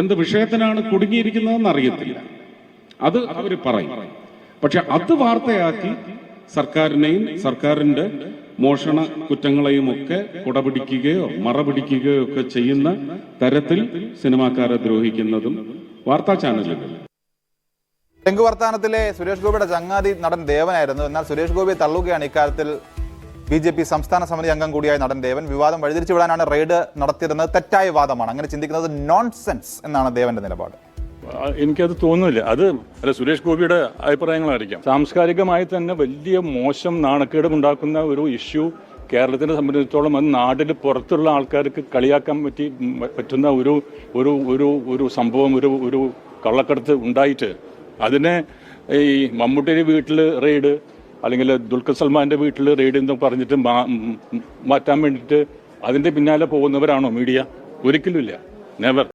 എന്ത് വിഷയത്തിനാണ് കുടുങ്ങിയിരിക്കുന്നതെന്ന് അറിയത്തില്ല. അത് അവർ പറയും. പക്ഷെ അത് വാർത്തയാക്കി സർക്കാരിനെയും സർക്കാരിന്റെ മോഷണ കുറ്റങ്ങളെയും ഒക്കെ കുടപിടിക്കുകയോ മറപിടിക്കുകയോ ഒക്കെ ചെയ്യുന്ന തരത്തിൽ സിനിമാക്കാരെ ദ്രോഹിക്കുന്നതും വാർത്താ ചാനലുകൾ. തെങ്ക് വർത്താനത്തിലെ സുരേഷ് ഗോപിയുടെ ചങ്ങാതി നടൻ ദേവനായിരുന്നു. എന്നാൽ സുരേഷ് ഗോപിയെ തള്ളുകയാണ് ഇക്കാര്യത്തിൽ ബി ജെ പി സംസ്ഥാന സമിതി അംഗം കൂടിയായ നടൻ ദേവൻ വിവാദം വഴിതിരിച്ചു വിടാനാണ് റെയ്ഡ് നടത്തിയിരുന്നത് തെറ്റായ വാദമാണ്. അങ്ങനെ ചിന്തിക്കുന്നത് നോൺസെൻസ് എന്നാണ് ദേവന്റെ നിലപാട്. എനിക്കത് തോന്നുന്നില്ല. അത് അല്ല സുരേഷ് ഗോപിയുടെ അഭിപ്രായങ്ങളായിരിക്കാം. സാംസ്കാരികമായി തന്നെ വലിയ മോശം നാണക്കേട് ഉണ്ടാക്കുന്ന ഒരു ഇഷ്യൂ കേരളത്തിനെ സംബന്ധിച്ചിടത്തോളം അത് നാട്ടിൽ പുറത്തുള്ള ആൾക്കാർക്ക് കളിയാക്കാൻ പറ്റി പറ്റുന്ന ഒരു ഒരു ഒരു ഒരു സംഭവം ഒരു ഒരു കള്ളക്കടത്ത് ഉണ്ടായിട്ട് അതിനെ ഈ മമ്മൂട്ടിയുടെ വീട്ടിൽ റെയ്ഡ് അല്ലെങ്കിൽ ദുൽഖർ സൽമാന്റെ വീട്ടിൽ റെയ്ഡ് എന്ന് പറഞ്ഞിട്ട് മാറ്റാൻ വേണ്ടിയിട്ട് അതിന്റെ പിന്നാലെ പോകുന്നവരാണോ മീഡിയ? ഒരിക്കലുമില്ല. നെവർ